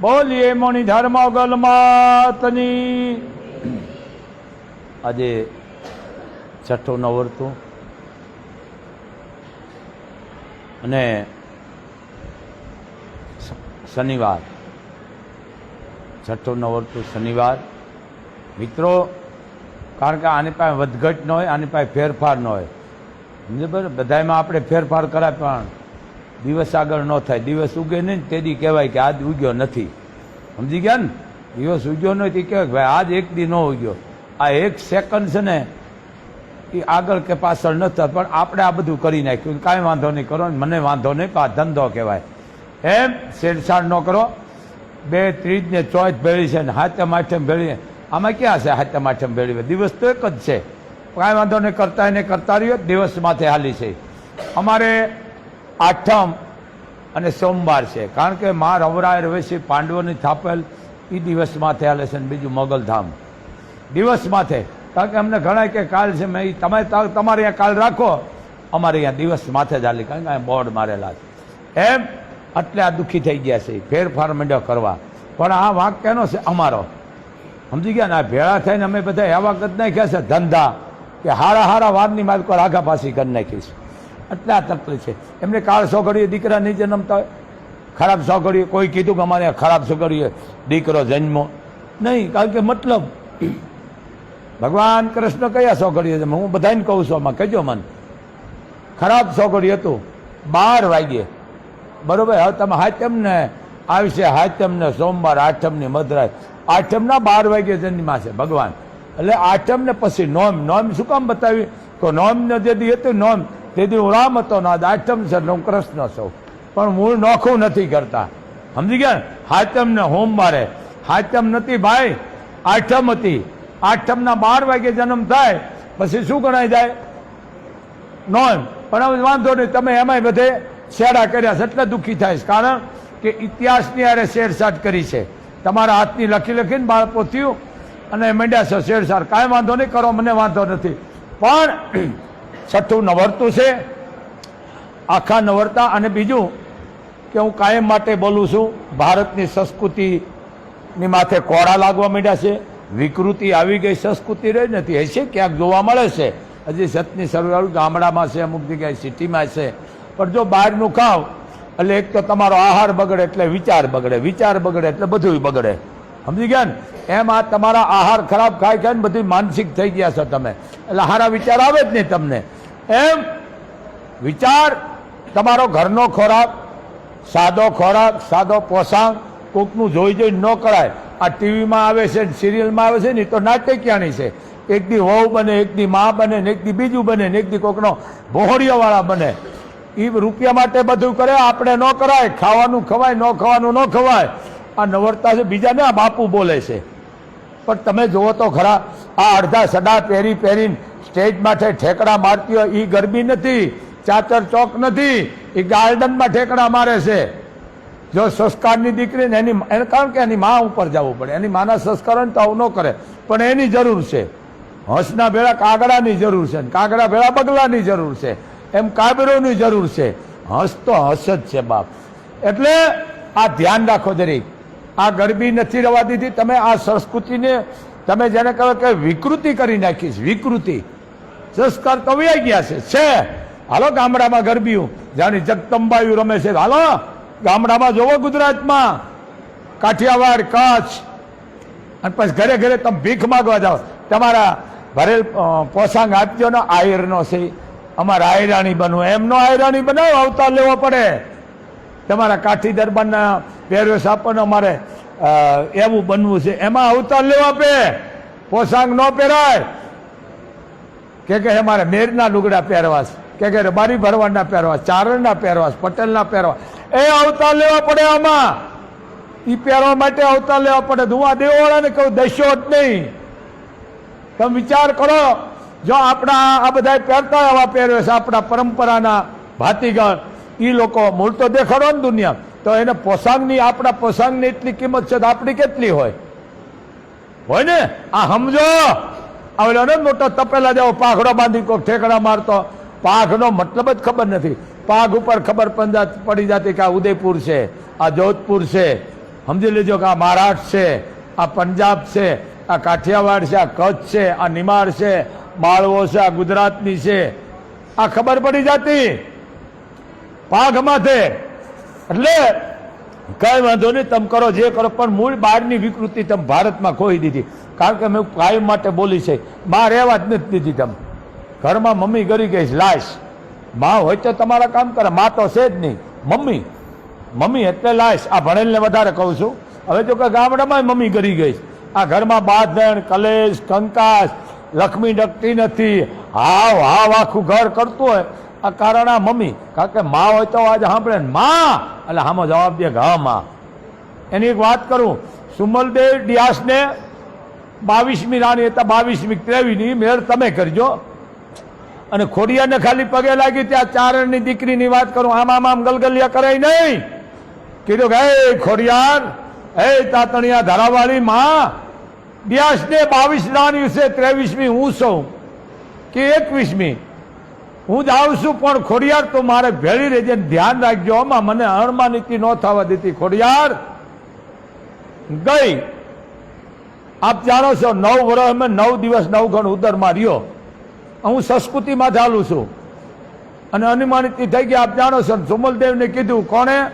બોલીએ મોની ધર્મ ગલમાતની આજે છઠ્ઠું નવરતું. અને શનિવાર. છઠ્ઠું નવરતું શનિવાર. મિત્રો, કારણ કે આની પાસે વધઘટ ન હોય, આની પાસે ફેરફાર ન હોય. બરાબર? બધામાં આપણે ફેરફાર કરાય પણ દિવસ આગળ ન થાય. દિવસ ઉગે નહીં તેથી કહેવાય કે આજ ઉગ્યો નથી. સમજી ગયા ને? દિવસ ઉગ્યો નહીં તે કહેવાય ભાઈ આજ એક દી ન ઉગ્યો. આ એક સેકન્ડ છે ને, એ આગળ કે પાછળ ન થતા પણ આપણે આ બધું કરી નાખ્યું. કાંઈ વાંધો નહીં કરો મને વાંધો નહીં, પણ આ ધંધો કહેવાય. એમ છેડછાડ ન કરો. બે ત્રીજ ને ચોથ ભેળી છે ને હાથમ આઠમ ભેળી આમાં ક્યાં છે હાથમ આઠમ ભેળી દિવસ તો એક જ છે. કાંઈ વાંધો નહીં, કરતા એને કરતા રહ્યો, દિવસ માથે હાલી છે. અમારે આઠમ અને સોમવાર છે. કારણ કે મા રવરાય રવેશી પાંડવોની થાપેલ એ દિવસ માથે હાલે છે બીજું મોગલધામ. દિવસ માથે. કારણ કે અમને ઘણા કે કાલ છે, મેં તમે તમારે અહીંયા કાલ રાખો, અમારે અહીંયા દિવસ માથે જ હાલી કારણ કે અહીંયા બોર્ડ મારેલા છે. એમ એટલે આ દુઃખી થઈ ગયા છે. ફેરફાર મંડ્યો કરવા. પણ આ વાંક કેનો છે? અમારો. સમજી ગયા ને? આ ભેળા થઈને અમે બધા એવા કરી નાખ્યા છે ધંધા કે હારા હારા વારની માલકો રાઘા પાછી કરી નાખી એટલે તકલીફ છે. એમને કાળ સોગડીએ દીકરા નહીં જન્મતા હોય. ખરાબ સોગડીએ કોઈ કીધું કે અમારે ખરાબ સોગડીએ દીકરો જન્મો. નહીં, કારણ કે મતલબ, ભગવાન કૃષ્ણ કયા સોગડીએ છે હું બધાને કહું છું આમાં, કહેજો મને. ખરાબ સોગડી હતું, બાર વાગ્યે. બરોબર? હવે તમે હાચમને આવશે હાચમને સોમવાર, આઠમની મધરાય આઠમ બાર વાગે જન્મા છે ભગવાન. એટલે આઠમને પછી નોમ નોમ શું કામ બતાવી તો નોમ ને જે દી હતું, નોમ. તે ઓળામ હતો ના આઠમ છે ને હું કૃષ્ણ છું. પણ મૂળ નોખું નથી કરતા. સમજી ગયા ને? હોમ મારે. હાચમ નથી ભાઈ. આઠમ હતી. આઠમ ના બાર વાગે જન્મ થાય. પછી શું ગણાય જાય? નો પણ વાંધો નહીં, તમે એમાંય બધે છેડા કર્યા છે, એટલે દુઃખી થાય કારણ કે ઇતિહાસની આરે શેરસાટ કરી છે. તમારા હાથની લખી લખીને બાળકો થયું અને મંડ્યા છે શેરસાટ કાંઈ વાંધો નહીં, કરો, મને વાંધો નથી. પણ છઠ્ઠું નવરતું છે. આખા નવરતા અને બીજું કે હું કાયમ માટે બોલું છું, ભારતની સંસ્કૃતિની માથે કોળા લાગવા માંડ્યા છે. વિકૃતિ આવી ગઈ, સંસ્કૃતિ રહી નથી. હશે ક્યાંક જોવા મળે છે. હજી સતની સરવાળું ગામડામાં છે, અમુક જગ્યાએ સિટીમાં છે. પણ જો બહારનું ખાવ, એટલે એક તો તમારો આહાર બગડે, એટલે વિચાર બગડે વિચાર બગડે, એટલે બધું બગડે. સમજી ગયા ને? એમ આ તમારા આહાર ખરાબ ખાઈ ખાઈને બધી માનસિક થઈ ગયા છો તમે. એટલે સારા વિચાર આવે જ નહીં તમને. એમ વિચાર, તમારો ઘરનો ખોરાક, સાદો ખોરાક, સાદો પોષાણ કોકનું જોઈ જોઈ ન કરાય. આ ટીવીમાં આવે છે સિરિયલમાં આવે છે ને તો નાટ્યક્યાની છે. એક દી વહુ બને, એક દી મા બને, ને એક દી બીજું બને, ને એક દી કોકનો ભોહળિયાવાળા બને. એ રૂપિયા માટે બધું કરે, આપણે ન કરાય. ખાવાનું ખવાય, ન ખાવાનું ન ખવાય. આ નવરતા છે બીજાને આ બાપુ બોલે છે. પણ તમે જુઓ તો ખરા, આ અડધા સડા પહેરી પહેરીને સ્ટેજ માટે ઠેકડા મારતી હોય એ ગરબી નથી ચાચર ચોક નથી એ ગાર્ડનમાં ઠેકડા મારે છે. જો સંસ્કારની દીકરીને એની એને કારણ કે એની મા ઉપર જવું પડે, એની માના સંસ્કરણ તો આવું ન કરે, પણ એની જરૂર છે. હંસના ભેળા કાગડાની જરૂર છે કાગડા ભેળા બગલાની જરૂર છે, એમ કાબરોની જરૂર છે. હંસ તો હંસ જ છે બાપ. એટલે આ ધ્યાન રાખો દરેક આ ગરબી નથી રવા દીધી, તમે આ સંસ્કૃતિને તમે જેને કહો કે વિકૃતિ કરી નાખી છે, વિકૃતિ. સંસ્કાર તો વ્યાઈ ગયા છે. છે. હાલો ગામડામાં ગરબીઓ. જાણી જગતંબાયું રમે છે. હાલો, ગામડામાં જોવો ગુજરાતમાં. કાઠિયાવાડ, કચ્છ. અને પછી ઘરે ઘરે તમે ભીખ માગવા જાઓ. તમારા ભરેલ પોસાંગ આપજો ને આયરનો છે. અમારે આયરાણી બનવું. એમનો આયરાણી બનાવો, અવતાર લેવો પડે. તમારા કાઠી દરબારના પહેરવેશ આપવાનો અમારે એવું બનવું છે. એમાં અવતાર લેવા પે પોશાક ન પહેરાય. કે કે અમારે મેરના લુગડા પહેરવાસ કે કે બારી ભરવાડના પહેરવા ચારણના પહેરવા પટેલના પહેરવા એ અવતાર લેવા પડે આમાં. એ પહેરવા માટે અવતાર લેવા પડે. ધુવા દેવાળાને કહું દસ્યો જ નહીં. તમે વિચાર કરો, જો આપણા આ બધા પહેરતા એવા આવા પહેરવેશ આપણા પરંપરાના ભાતીગણ એ લોકો મૂળ તો દેખાડો ને દુનિયા. તો એને પોશાકની આપણા પોશાકની એટલી કિંમત છે તો આપણી કેટલી હોય? હોય ને? આ સમજો. આવેલો ને મોટો તપેલા જેવો પાઘડો બાંધી કોઈ ઠેકડા મારતો. પાઘનો મતલબ જ ખબર નથી. પાઘ ઉપર ખબર પડી જતી કે આ ઉદયપુર છે, આ જોધપુર છે. સમજી લેજો કે આ મહારાષ્ટ્ર છે, આ પંજાબ છે, આ કાઠિયાવાડ છે, આ કચ્છ છે, આ નિમાર છે માળવો છે, આ ગુજરાતની છે. આ ખબર પડી જતી. પાઘ માથે. એટલે કઈ વાંધો નહીં, તમે કરો જે કરો, પણ મૂળ બહારની વિકૃતિ તમે ભારતમાં ખોઈ દીધી. કારણ કે મેં કાયમ માટે બોલી છે મા રહેવા જ નથી દીધી તમે. ઘરમાં મમ્મી ગરી ગઈ લાશ. માં હોય તો તમારા કામ કરે, માં તો છે જ નહીં. મમ્મી મમ્મી એટલે લાશ. આ ભણેલને વધારે કહું છું. હવે જો કે ગામડામાં મમ્મી ગરી ગઈ આ ઘરમાં બાંધણ, કલેશ, કંકાસ, લક્ષ્મી ડકતી નથી. હાવ હાવ આખું ઘર કરતું હોય. આ કારણ આ મમ્મી, કારણ કે માં હોય તો આજે સાંભળે માં! એટલે હામો જવાબ દે કે એની એક વાત કરું. સુમલદેવ ડિયાસને બાવીસમી રાણી હતા, બાવીસમી ત્રેવીસની મેળ તમે કરજો. અને ખોડિયાને ખાલી પગે લાગી ત્યાં ચારણની દીકરીની વાત કરું, આમ આમ આમ ગલગલિયા કરાય નહીં. કીધું કે, હે ખોડિયાર, હે તાતણિયા ધારાવાળી માં બ્યાસ ને બાવીસ રાણી છે ત્રેવીસમી હું છું કે એકવીસમી? હું જાઉં છું, પણ ખોડિયાર, તો મારે ભેળી રહેજે ધ્યાન રાખજો. આમાં મને અણમાનીતિ ન થવા દેતી, ખોડિયાર. ગઈ. આપ જાણો છો, નવ વર્ષ મેં નવ દિવસ નવ ગણ ઉદરમાં રહ્યો. હું સંસ્કૃતિમાં ચાલું છું. અને અનુમાનિત થઈ ગયા, આપ જાણો છો સુમલદેવને કીધું, કોણે?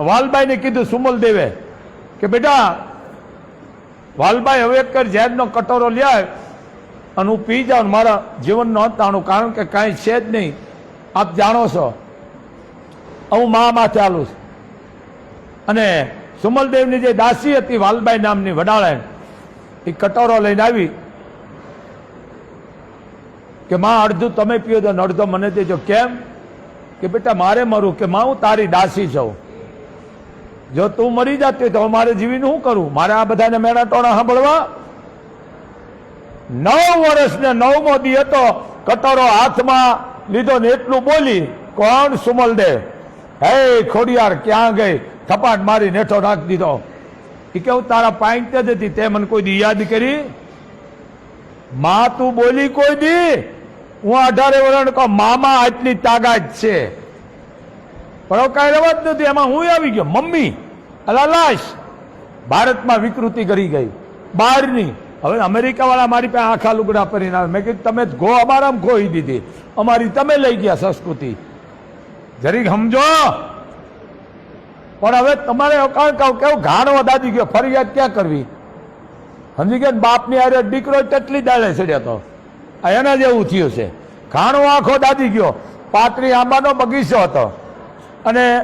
વાલબાઈને કીધું સુમલદેવે કે, બેટા, વાલબાઈ હવે એક ઝેરનો કટોરો લ્યાય અને હું પી જાઉં મારા જીવનનો અંતાણું કારણ કે કાંઈ છે જ નહીં. આપ જાણો છો. હું મા માથે આલું છું. અને સુમલદેવની જે દાસી હતી, વાલબાઈ નામની વડાળે, એ કટોરો લઈને આવી કે, માં, અડધું તમે પીઓ તો અડધો મને દેજો. કેમ? કે, બેટા, મારે મરું કે, માં, હું તારી દાસી જાઉં જો તું મરી જતી તો મારે જીવીને શું કરું? મારે આ બધાને મેળા ટોણા સાંભળવા? નવ વર્ષ ને નવમો દી હતો, કટોરો હાથમાં લીધો ને એટલું બોલી, કોણ સુમલદેવ? હે ખોડિયાર, ક્યાં ગઈ? થપાટ મારી નેઠો નાખી દીધો. એ કેવું તારા પાઇન્ટ જ હતી, તે મને કોઈ દી યાદ કરી? મા તું બોલી કોઈ દી? હું અઢારે વર્ષ કહું, મામા આટલી તાકાત છે. પણ કઈ જ નથી, એમાં હું આવી ગયો? મમ્મી અલા લાશ ભારતમાં વિકૃતિ કરી ગઈ. બહારની. હવે અમેરિકા વાળા મારી પાસે આખા લુગડા પહેરીને આવે. મેં કીધું, તમે ગો અમારા ખોઈ દીધી. અમારી તમે લઈ ગયા સંસ્કૃતિ. જરીક સમજો. પણ હવે તમારે કારણ કહું કેવું? ઘાણો દાદી ગયો. ફરિયાદ ક્યાં કરવી? સમજી ગયા બાપની આરે દીકરો ટટલી દાળે ચડ્યો આ એના જેવું થયું છે. ઘાણો આખો દાદી ગયો. પાતરી આંબાનો બગીચો હતો. અને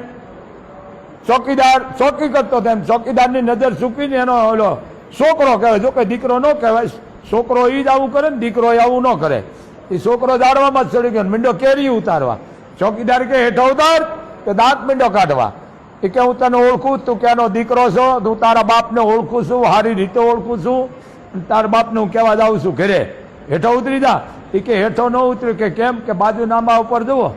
ચોકીદાર, ચોકી કરતો હતો એમ. ચોકીદારની નજર ચૂકીને એનો ઓલો છોકરો કહેવાય. જો કે દીકરો ન કહેવાય. છોકરો એ જ આવું કરે ને દીકરો આવું ન કરે. એ છોકરો દાડવામાં જ ચડી ગયો મીંડો કેરી ઉતારવા. ચોકીદાર કે, હેઠો ઉતાર કે દાંત મીંડો કાઢવા. એ કે હું તને ઓળખું તું, ક્યાંનો દીકરો છો? હું તારા બાપને ઓળખું છું, સારી રીતે ઓળખું છું. તારા બાપને હું કહેવા જાઉં છું ઘરે. હેઠો ઉતરી જા. એ કે હેઠો ન ઉતર્યું કે કેમ? કે બાજુ નામા ઉપર જુઓ.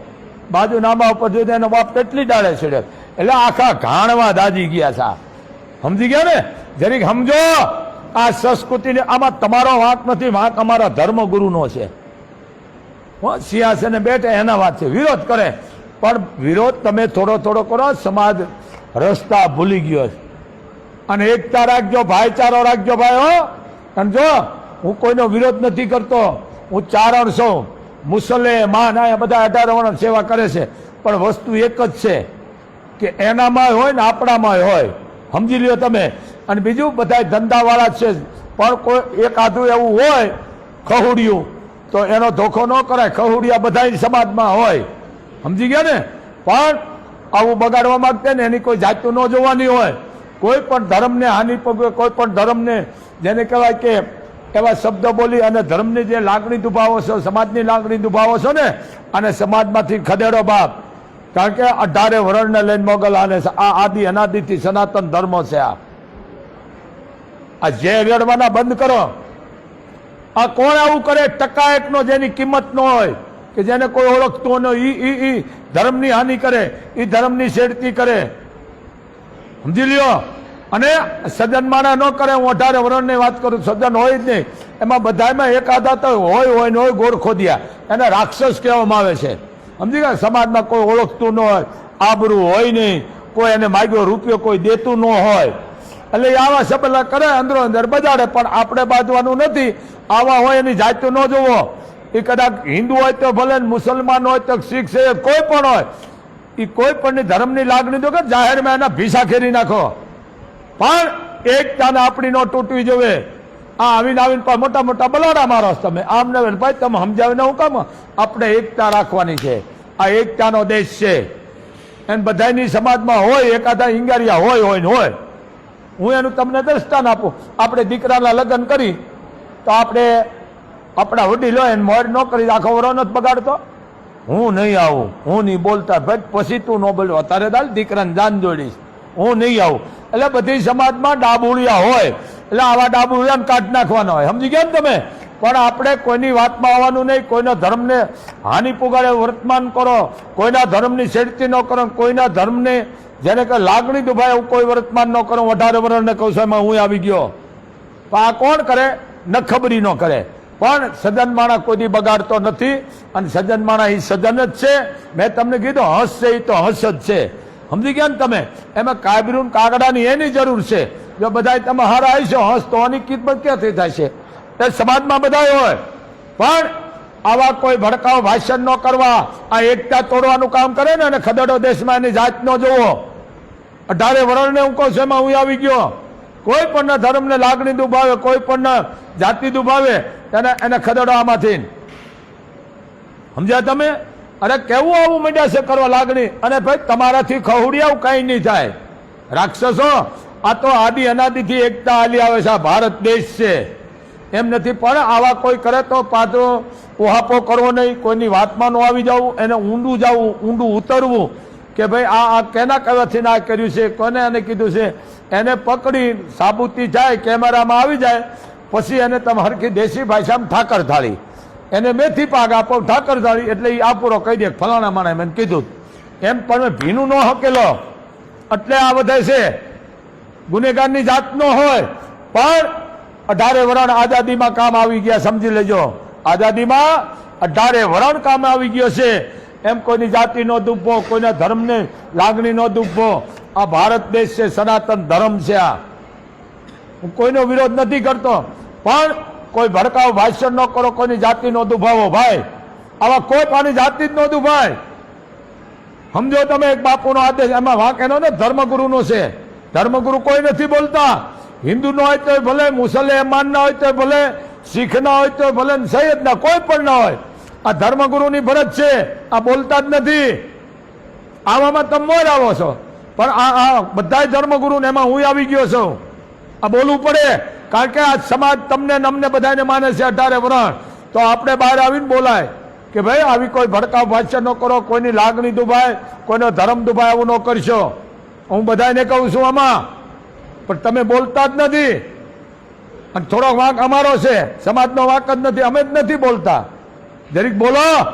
બાજુ નામા ઉપર જુઓ તો એનો બાપ કેટલી ડાળે છેડે એટલે આખા ઘાણવા દાજી ગયા છે સમજી ગયા ને? જરીક સમજો, આ સંસ્કૃતિને આમાં તમારો વાંક નથી, વાંક અમારા ધર્મગુરુનો છે. સિંહાસને બેઠે એના વાત છે. વિરોધ કરે. પણ વિરોધ તમે થોડો થોડો કરો, સમાજ રસ્તા ભૂલી ગયો છે. અને એકતા રાખજો, ભાઈચારો રાખજો ભાઈ, હો. અને જો, હું કોઈનો વિરોધ નથી કરતો, હું ચારણ છું. મુસલે માન આ બધા અઢાર વર્ણ સેવા કરે છે. પણ વસ્તુ એક જ છે કે એનામાં હોય ને આપણામાં હોય. સમજી લ્યો તમે. અને બીજું, બધા ધંધાવાળા છે. પણ કોઈ એક આધું એવું હોય, ખહુડિયું, તો એનો ધોખો ન કરાય. ખહુડિયા બધા સમાજમાં હોય. સમજી ગયા ને? પણ આવું બગાડવા માંગતે ને એની કોઈ જાતું ન જોવાની હોય. કોઈ પણ ધર્મને હાનિ પગવે, કોઈ પણ ધર્મને જેને કહેવાય કે એવા શબ્દો બોલી અને ધર્મની જે લાગણી દુભાવો છો, સમાજની લાગણી દુભાવો છો ને, અને સમાજમાંથી ખદેડો બાપ. કારણ કે અઢારે વરણને લઈને મોગલ આને આ આદિ અનાદિથી સનાતન ધર્મ છે આ. આ જે રેડવાના બંધ કરો. આ કોણ આવું કરે? ટકા એકનો જેની કિંમત ન હોય. કે જેને કોઈ ઓળખતું ન, ઈ ઈ ઈ ધર્મની હાનિ કરે એ ધર્મની છેડતી કરે. સમજી લ્યો? અને સજ્જન માણા ન કરે, હું અઢારે વરણની વાત કરું, સજ્જન હોય જ નહીં. એમાં બધામાં એક આદા તો હોય હોય ને હોય, ગોળ ખોદ્યા. એને રાક્ષસ કહેવામાં આવે છે. સમજી ગયા? સમાજમાં કોઈ ઓળખતું ન હોય, આબરું હોય નહીં. કોઈ એને માગ્યો રૂપિયો કોઈ દેતું ન હોય. એટલે આવા સબલા કરે, અંદરો અંદર બજાડે, પણ આપણે બાંધવાનું નથી. આવા હોય એની જાતું ન જોવો એ કદાચ હિન્દુ હોય તો ભલે મુસલમાન હોય તો શીખ છે કોઈ પણ હોય, એ કોઈ પણ ધર્મની લાગણી તો કે જાહેરમાં એના ભીસા ખેરી નાખો. પણ એકતાને આપણી નો તૂટવી જોવે આ આવીને આવીને મોટા મોટા બલાડા મારો તમે. આમ ને ભાઈ, તમે સમજાવીને હું કામ? આપણે એકતા રાખવાની છે. આ એકતાનો દેશ છે. એને બધાની સમાજમાં હોય, એકાદા હિંગારિયા હોય હોય ને હોય. હું એનું તમને દ્રષ્ટાન આપું. આપણે દીકરાના લગ્ન કરી, તો આપણે આપણા વડીલો એને મોડ ન કરી આખો વરો નથી બગાડતો. હું નહીં આવું, હું નહીં બોલતા ભાઈ પછી તું ન બોલ્યો અત્યારે દાલ દીકરાને જાન જોડીશ. હું નહીં આવું. એટલે બધી સમાજમાં ડાબુડિયા હોય. એટલે આવા ડાબુડિયાને કાઢ નાખવાના હોય. સમજી ગયા ને તમે? પણ આપણે કોઈની વાતમાં આવવાનું નહીં. કોઈના ધર્મને હાનિ પુગાડે વર્તમાન કરો. કોઈના ધર્મની છેડતી ન કરો. કોઈના ધર્મને જેને કે લાગણી દુભાય કોઈ વર્તમાન ન કરો. અઢારે વર્ષને કહું છું, એમાં હું આવી ગયો. તો આ કોણ કરે? નખબરી ન કરે. પણ સજ્જન માણા કોઈ બગાડતો નથી અને સજ્જન માણા એ સજ્જન જ છે. મેં તમને કીધું હંસ છે એ તો હંસ જ છે. સમજી ગયા ને તમે? એમાં કાબરું કાગડાની એની જરૂર છે. જો બધા તમે હાર આવીશો હંસ તો આની કિંમત ક્યાંથી થાય છે? એ સમાજમાં બધા હોય. પણ આવા કોઈ ભડકાવ ભાષણ ન કરવા, આ એકતા તોડવાનું કામ કરે ને અને ખદડો દેશમાં એની જાત ન જોવો. અઢારે વરણને હું કહું છું, એમાં હું આવી ગયો. કોઈ પણ ધર્મને લાગણી દુભાવે, કોઈ પણ જાતિ દુભાવે એને એને ખદડો સમજ્યા તમે? અરે કેવું આવું માંડ્યા છે કરવા લાગણી? અને ભાઈ, તમારાથી ખહુડિયાવું કઈ નહીં થાય. રાક્ષસો, આ તો આદિ અનાદિથી એકતા આલી આવે છે, આ ભારત દેશ છે. એમ નથી, પણ આવા કોઈ કરે તો પાત્રો ઉહાપો કરવો નહીં, કોઈની વાતમાં ન આવી જવું, એને ઊંડું જવું, ઊંડું ઉતરવું, કે ભાઈ, આ આ કેના કહેવાથી ના કર્યું છે, કોને એને કીધું છે? એને પકડી સાબુતી જાય, કેમેરામાં આવી જાય પછી એને તમે હરખી દેશી ભાષામાં ઠાકર થાળી એને મેથી પાક આપો, ઠાકર થાળી એટલે એ આપુરો કહી દે, ફલાણા માણે મેં કીધું એમ પણ ભીનું ન હકેલો. એટલે આ વધે છે. ગુનેગારની જાત નો હોય, પણ અઢારે વરણ આઝાદીમાં કામ આવી ગયા, સમજી લેજો. આઝાદીમાં અઢારે વરણ કામ આવી ગયો છે. એમ કોઈની જાતિ નો દુભો, કોઈના ધર્મને લાગણીનો દુભો. આ ભારત દેશ છે, સનાતન ધર્મ છે આ. હું કોઈનો વિરોધ નથી કરતો. પણ કોઈ ભડકાવ, ભાષણ ન કરો, કોઈની જાતિ નો દુભાવો. ભાઈ, આવા કોઈ પાણી જાતિ જ ન દુભાય. સમજો તમે એક બાપુનો આદેશ, એમાં વાંક એનો ને, ધર્મગુરુનો છે. ધર્મગુરુ કોઈ નથી બોલતા. હિન્દુ ન હોય તો ભલે મુસલમાન ના હોય તો ભલે, શીખ ના હોય તો ભલે સૈયદ ના કોઈ પણ ના હોય. આ ધર્મગુરુની ફરજ છે. આ બોલતા જ નથી. આવામાં તમે મોર આવો છો. પણ આ આ બધા ધર્મગુરુ ને એમાં હું આવી ગયો છું. આ બોલવું પડે. કારણ કે આ સમાજ તમને ને અમને બધાને માને છે અઢારે વરણ. તો આપણે બહાર આવીને બોલાય કે ભાઈ, આવી કોઈ ભડકાવ ભાષા ન કરો, કોઈની લાગણી દુભાય, કોઈનો ધર્મ દુભાય આવું ન કરશો. હું બધાને કહું છું આમાં. પણ તમે બોલતા જ નથી. અને થોડોક વાંક અમારો છે. સમાજનો વાંક જ નથી. અમે જ નથી બોલતા. જરીક બોલો.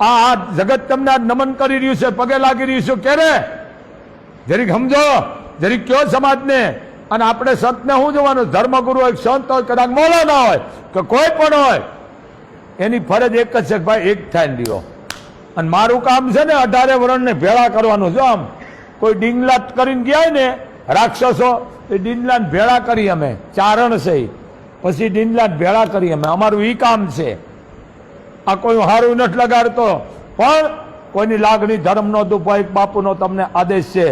આ જગત તમને નમન કરી રહ્યું છે, પગે લાગી રહ્યું છે. ક્યારે જરીક સમજો. જરીક કયો સમાજને? અને આપણે સંતને શું જોવાનું? ધર્મગુરુ હોય, સંત હોય, કદાચ મોલો ના હોય, કે કોઈ પણ હોય, એની ફરજ એક જ છે ભાઈ એક થાય લ્યો અને મારું કામ છે ને અઢારે વરણને ભેળા કરવાનું. જો આમ, કોઈ ડીંગલા કરીને ગયા ને, રાક્ષસો, એ ડીંડલા ભેળા કરી અમે. ચારણ છે પછી ડીંડલા ભેળા કરી અમે. અમારું ઈ કામ છે. આ કોઈ હારું નથી લગાડતો. પણ કોઈની લાગણી ધર્મનો દુભાઈ બાપુનો, તમને આદેશ છે.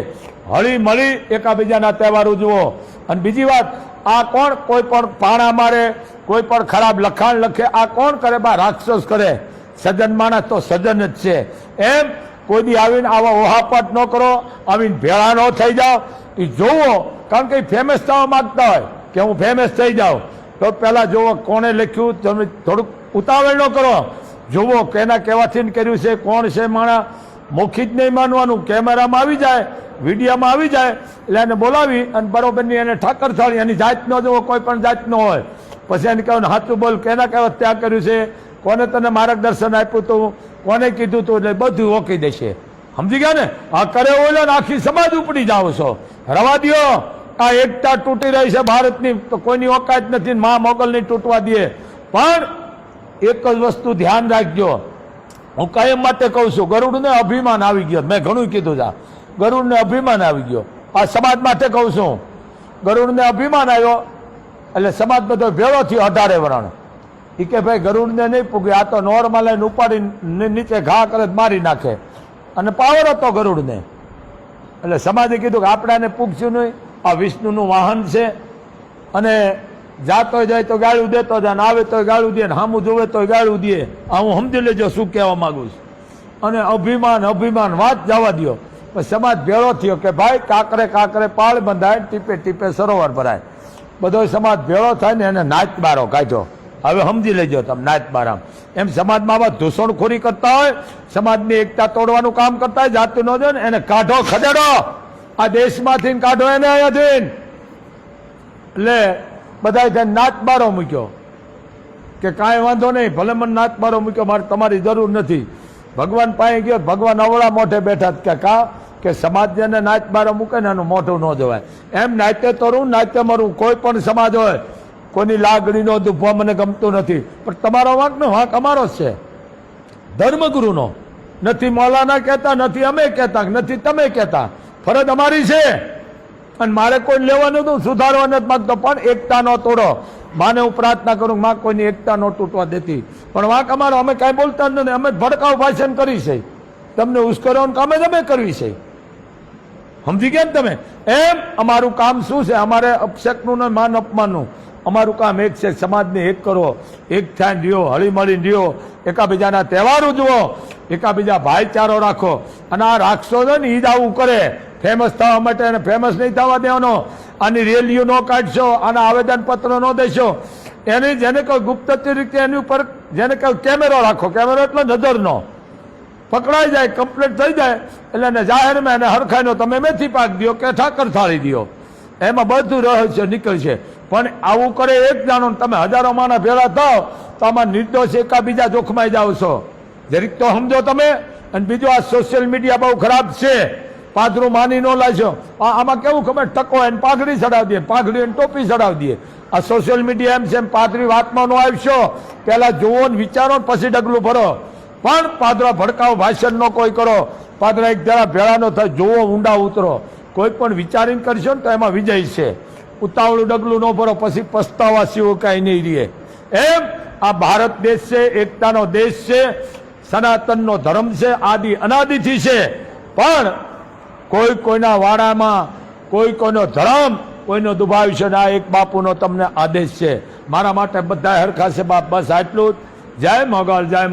હળી મળી એકાબીજાના તહેવાર ઉજવો અને બીજી વાત, આ કોણ? કોઈ પણ પાણા મારે, કોઈ પણ ખરાબ લખાણ લખે, આ કોણ કરે? બા, રાક્ષસ કરે. સજ્જન માણસ તો સજ્જન જ છે. એમ કોઈ દી આવીને આવા ઓહાપટ ન કરો, આવીને ભેળા ન થઈ જાઓ. એ જોવો કારણ કે ફેમસ થવા માંગતા હોય કે હું ફેમસ થઈ જાઉં. તો પહેલાં જોવો કોણે લખ્યું, તમે થોડુંક ઉતાવળ ન કરો. જુઓ કેના કહેવાથી કર્યું છે, કોણ છે માણા મૌખિક નહીં માનવાનું. કેમેરામાં આવી જાય, વિડીયામાં આવી જાય, એટલે એને બોલાવી અને બરોબરની એને ઠાકર થાળી એની જાત ન જોવો કોઈ પણ જાત ન હોય. પછી એને કહેવાનું સાચું બોલ, કેના કેવા ત્યાં કર્યું છે? કોને તને માર્ગદર્શન આપ્યું હતું કોને કીધું હતું એટલે બધું ઓકી દેશે. સમજી ગયા ને? આ કરે ઓલો ને આખી સમાજ ઉપડી જાઓ છો. રવા દ્યો. આ એકતા તૂટી રહી છે ભારતની, તો કોઈની ઓકાત નથી મા મોગલની તૂટવા દે. પણ એક જ વસ્તુ ધ્યાન રાખજો. હું કાયમ માટે કહું છું, ગરુડને અભિમાન આવી ગયો. મેં ઘણું કીધું છે. ગરુડને અભિમાન આવી ગયો. આ સમાજ માટે કહું છું. ગરુડને અભિમાન આવ્યો, એટલે સમાજ બધો ભેળો થયો અઢારે વરણ. એ કે ભાઈ, ગરુડને નહીં પૂગ્યું. આ તો નોર્મલ એને ઉપાડી નીચે ઘા કરે મારી નાખે. અને પાવર હતો ગરુડને. એટલે સમાજે કીધું કે આપણે એને પૂગશું નહીં. આ વિષ્ણુનું વાહન છે. અને જાતો જાય તો ગાળું દેતો જાય આવે તો ગાળું દે સામું જોવે તો ગાળું દે. આ હું સમજી લેજો શું કહેવા માંગુ છું. અને અભિમાન અભિમાન, વાત જવા પણ સમાજ ભેળો થયો કે ભાઈ, કાકરે કાકરે પાળ બંધાય ટીપે ટીપે સરોવર ભરાય. બધો સમાજ ભેળો થાય ને એને નાચ બારો કાઢ્યો હવે સમજી લેજો તમે નાચ બારામ. એમ સમાજમાં આવા ધૂષણખોરી કરતા હોય, સમાજની એકતા તોડવાનું કામ કરતા હોય, જાતું નો ને એને કાઢો ખદેડો. આ દેશમાંથી કાઢો એને અહીંયાથી. એટલે બધા ત્યાં નાચ બારો મૂક્યો. કે કાંઈ વાંધો નહીં, ભલે મને નાચ બારો મૂક્યો, મારે તમારી જરૂર નથી. ભગવાન પાસે ગયો, ભગવાન અવળા મોઢે બેઠા કે કા? કે સમાજ જેને નાચ બારો મૂકે ને એનું મોઢું ન જોવાય. એમ નાટ્ય તરું નાટ્ય મરું. કોઈ પણ સમાજ હોય, કોઈની લાગણીનો દુભવા મને ગમતું નથી. પણ તમારો વાંક ને વાંક અમારો જ છે. ધર્મગુરુનો. નથી મૌલાના કહેતા, નથી અમે કહેતા, નથી તમે કહેતા. ફરજ અમારી છે. અને મારે કોઈ લેવાનું હતું, સુધારવા નથી માગતો, પણ એકતા નો તોડો. માને હું પ્રાર્થના કરું માં કોઈની એકતા નો તૂટવા દેતી. પણ વાંક અમારો, અમે કાંઈ બોલતા જ નથી. અમે ભડકાવ ભાષણ કરી છે. તમને ઉશ્કેરવાનું કામ અમે કરવી છે. સમજી ગયા ને તમે? એમ અમારું કામ શું છે? અમારે અપશકનું ને માન અપમાનનું. અમારું કામ એક છે, સમાજને એક કરો. એક થાય રહ્યો, હળીમળી રહ્યો. એકાબીજાના તહેવાર ઉજવો એકાબીજા ભાઈચારો રાખો અને આ રાખશો તો ને એ આવું કરે. ફેમસ થવા માટે અને ફેમસ નહીં થવા દેવાનો. આની રેલીઓ ન કાઢશો આના આવેદનપત્ર ન દેશો. એની જેને કહો ગુપ્તચર રીતે એની ઉપર જેને કહો કેમેરો રાખો, કેમેરો એટલે નજરનો. પકડાઈ જાય, કમ્પ્લીટ થઈ જાય, એટલે એને જાહેરમાં એને હરખાઈનો તમે મેથી પાક દો કે ઠાકર થાળી દો. એમાં બધું રહસ્ય નીકળશે. પણ આવું કરે એક જાણો તમે હજારો માણસ ભેળા થાવ તો આમાં નિર્દોષ એકાબીજા જોખમાઈ જાવ છો. જરીક તો સમજો તમે, અને બીજું આ સોશિયલ મીડિયા બહુ ખરાબ છે. પાથરું માની ન આ આમાં કેવું ખબર? ટકો એને પાઘડી ચડાવી દે, પાઘડી એને ટોપી ચડાવી દે. આ સોશિયલ મીડિયા એમ છે એમ પાથરી વાતમાં ન આવશો. પહેલાં જુઓ ને વિચારો પછી ડગલું ભરો. પણ પાદરા ભડકાવ ભાષણ નો કોઈ કરો. પાદરા એક જરા ભેળા નો થાય જોવો ઊંડા ઉતરો. કોઈ પણ વિચારીને કરશો ને તો એમાં વિજય છે. ઉતાવળું ડગલું ન ભરો, પછી પસ્તાવા સિવાય કાંઈ નહીં રહે. એમ આ ભારત દેશ છે, એકતાનો દેશ છે. સનાતનનો ધર્મ છે, આદિ અનાદિથી છે. પણ કોઈ કોઈના વાડામાં, કોઈ કોઈનો ધર્મ, કોઈનો દુભાવશે ના એક બાપુનો તમને આદેશ છે. મારા માટે બધા હરખા છે બાપ, બસ આટલું જ. જય મોગલ, જય મને